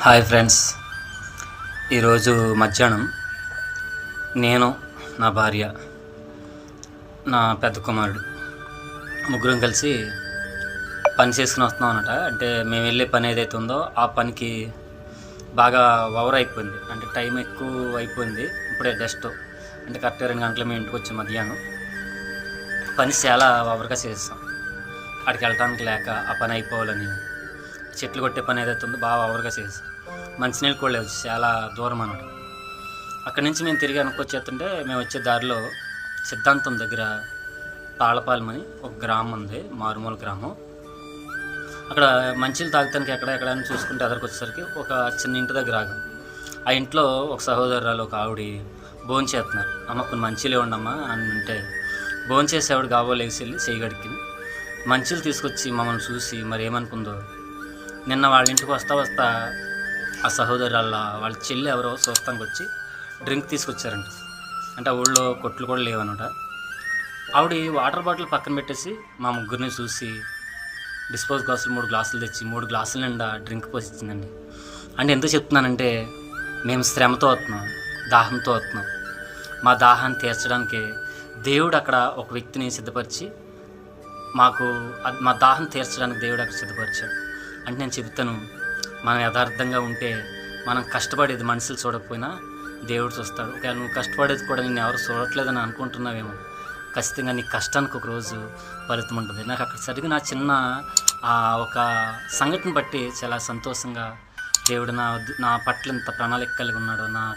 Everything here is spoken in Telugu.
Hi friends. ఈరోజు మధ్యాహ్నం నేను నా భార్య నా పెద్ద కుమారుడు ముగ్గురం కలిసి పని చేసుకుని వస్తున్నాం అనమాట అంటే మేము వెళ్ళే పని ఏదైతే ఉందో ఆ పనికి బాగా ఓవర్ అయిపోయింది. అంటే టైం ఎక్కువ అయిపోయింది. ఇప్పుడే డస్ట్. అంటే కరెక్ట్గా రెండు గంటలు మేము ఇంటికి వచ్చాం మధ్యాహ్నం. పని చాలా ఓవర్గా చేస్తాం అక్కడికి వెళ్ళడానికి లేక ఆ పని అయిపోవాలని చెట్లు కొట్టే పని ఏదైతే ఉందో బాగా ఓవర్గా చేసి మంచినీళ్ళు కూడా లేవు చాలా దూరం అనమాట అక్కడి నుంచి మేము తిరిగి అనుకొచ్చేస్తుంటే మేము వచ్చే దారిలో సిద్ధాంతం దగ్గర తాళపాలెం అని ఒక గ్రామం ఉంది మారుమూల గ్రామం. అక్కడ మంచిలు తాగటానికి ఎక్కడ ఎక్కడ అని చూసుకుంటే అదరికి వచ్చేసరికి ఒక చిన్న ఇంటి దగ్గర ఆగం. ఆ ఇంట్లో ఒక సహోదరురాలు ఒక ఆవిడ భోజనం చేస్తున్నారు. అమ్మ కొన్ని మంచిలే ఉండమ్మా అని అంటే భోజనం చేసేవాడు కాబోలేసి వెళ్ళి చేయగడికి మంచిలు తీసుకొచ్చి మమ్మల్ని చూసి మరి ఏమనుకుందో నిన్న వాళ్ళ ఇంటికి వస్తా వస్తా ఆ సహోదరుల వాళ్ళ చెల్లి ఎవరో చూస్తానికి వచ్చి డ్రింక్ తీసుకొచ్చారంట. అంటే ఆ ఊళ్ళో కొట్లు కూడా లేవనమాట. ఆవిడ వాటర్ బాటిల్ పక్కన పెట్టేసి మా ముగ్గురిని చూసి డిస్పోజ్ గ్లాసులు మూడు గ్లాసులు తెచ్చి మూడు గ్లాసుల నిండా డ్రింక్ పోసిచ్చిందండి. అంటే ఎందుకు చెప్తున్నానంటే మేము శ్రమతో వస్తున్నాం దాహంతో వస్తున్నాం. మా దాహాన్ని తీర్చడానికి దేవుడు అక్కడ ఒక వ్యక్తిని సిద్ధపరిచి మాకు మా దాహం తీర్చడానికి దేవుడు అక్కడ సిద్ధపరిచాడు. అంటే నేను చెప్తాను మనం యథార్థంగా ఉంటే మనం కష్టపడేది మనుషులు చూడకపోయినా దేవుడు చూస్తాడు. ఒకవేళ నువ్వు కష్టపడేది కూడా నేను ఎవరు చూడట్లేదని అనుకుంటున్నావేమో ఖచ్చితంగా నీ కష్టానికి ఒక రోజు ఫలితం ఉంటుంది. నాకు అక్కడ జరిగిన చిన్న ఆ ఒక సంఘటన బట్టి చాలా సంతోషంగా దేవుడు నా నా పట్ల ఇంత ప్రణాళిక కలిగి ఉన్నాడు. నా